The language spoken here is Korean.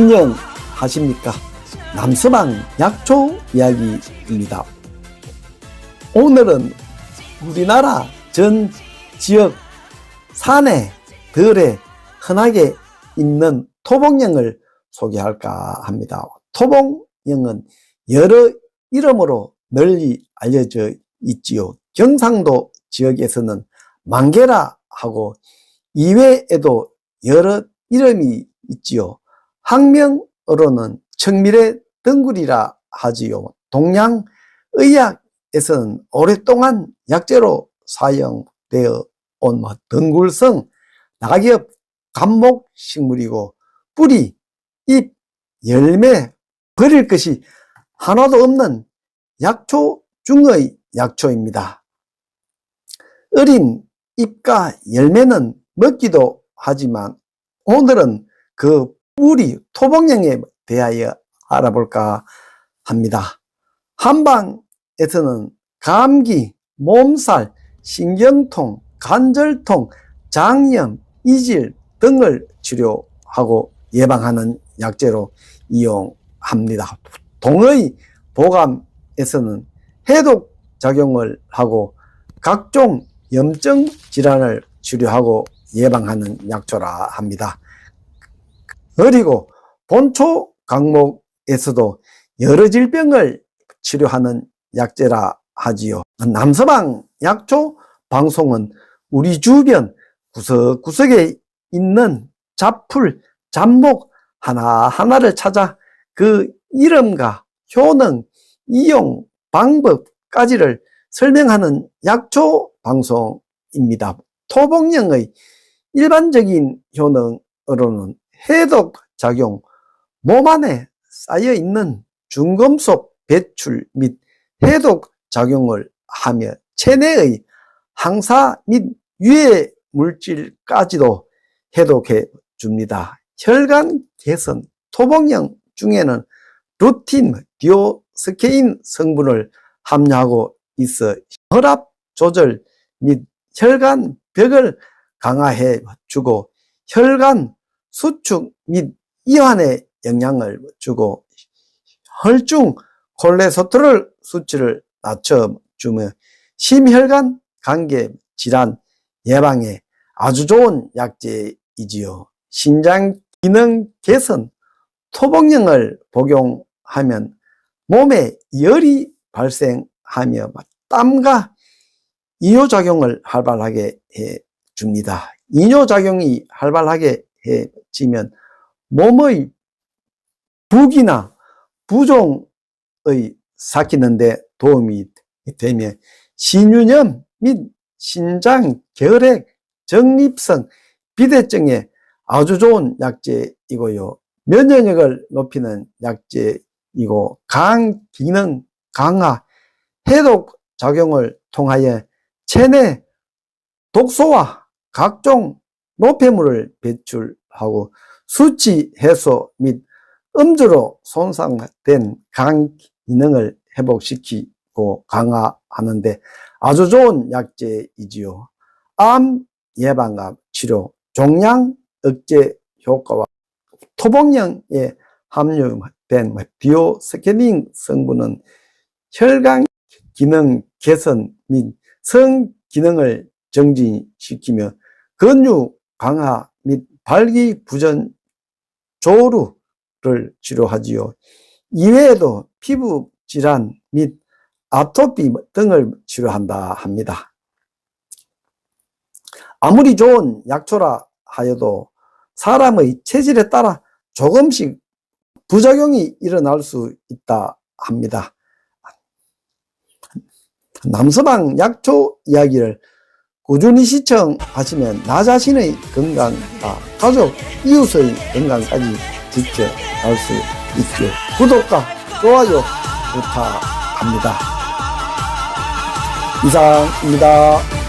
안녕하십니까? 남서방 약초 이야기입니다. 오늘은 우리나라 전 지역 산에 들에 흔하게 있는 토봉령을 소개할까 합니다. 토봉령은 여러 이름으로 널리 알려져 있지요. 경상도 지역에서는 만개라 하고 이외에도 여러 이름이 있지요. 학명으로는 청미래 덩굴이라 하지요. 동양의학에서는 오랫동안 약재로 사용되어 온뭐 덩굴성 낙엽 감목 식물이고 뿌리, 잎, 열매 버릴 것이 하나도 없는 약초 중의 약초입니다. 어린 잎과 열매는 먹기도 하지만 오늘은 그 뿌리 토봉령에 대하여 알아볼까 합니다. 한방에서는 감기, 몸살, 신경통, 관절통, 장염, 이질 등을 치료하고 예방하는 약재로 이용합니다. 동의 보감에서는 해독 작용을 하고 각종 염증 질환을 치료하고 예방하는 약초라 합니다. 그리고 본초 강목에서도 여러 질병을 치료하는 약재라 하지요. 남서방 약초 방송은 우리 주변 구석구석에 있는 잡풀, 잡목 하나하나를 찾아 그 이름과 효능, 이용 방법까지를 설명하는 약초 방송입니다. 토복령의 일반적인 효능으로는 해독 작용, 몸 안에 쌓여 있는 중금속 배출 및 해독 작용을 하며 체내의 항사 및 유해 물질까지도 해독해 줍니다. 혈관 개선, 토복령 중에는 루틴, 디오스케인 성분을 함유하고 있어 혈압 조절 및 혈관 벽을 강화해 주고 혈관 수축 및 이완에 영향을 주고 혈중 콜레스테롤 수치를 낮춰주며 심혈관 관계 질환 예방에 아주 좋은 약재이지요. 신장 기능 개선, 토복령을 복용하면 몸에 열이 발생하며 땀과 이뇨작용을 활발하게 해 줍니다. 이뇨작용이 활발하게 해지면 몸의 부기나 부종의 삭히는데 도움이 되며 신유염 및 신장 결핵 정립성 비대증에 아주 좋은 약재이고요. 면역력을 높이는 약재이고 간 기능 강화 해독 작용을 통하여 체내 독소와 각종 노폐물을 배출하고 수치 해소 및 음주로 손상된 간 기능을 회복시키고 강화하는데 아주 좋은 약재이지요. 암 예방과 치료, 종양 억제 효과와 토복령에 함유된 비오스캐닝 성분은 혈관 기능 개선 및 성 기능을 정진시키며 근육 강화 및 발기부전 조루를 치료하지요. 이외에도 피부 질환 및 아토피 등을 치료한다 합니다. 아무리 좋은 약초라 하여도 사람의 체질에 따라 조금씩 부작용이 일어날 수 있다 합니다. 남서방 약초 이야기를 꾸준히 시청하시면 나 자신의 건강과 가족, 이웃의 건강까지 지켜갈 수 있죠. 구독과 좋아요 부탁합니다. 이상입니다.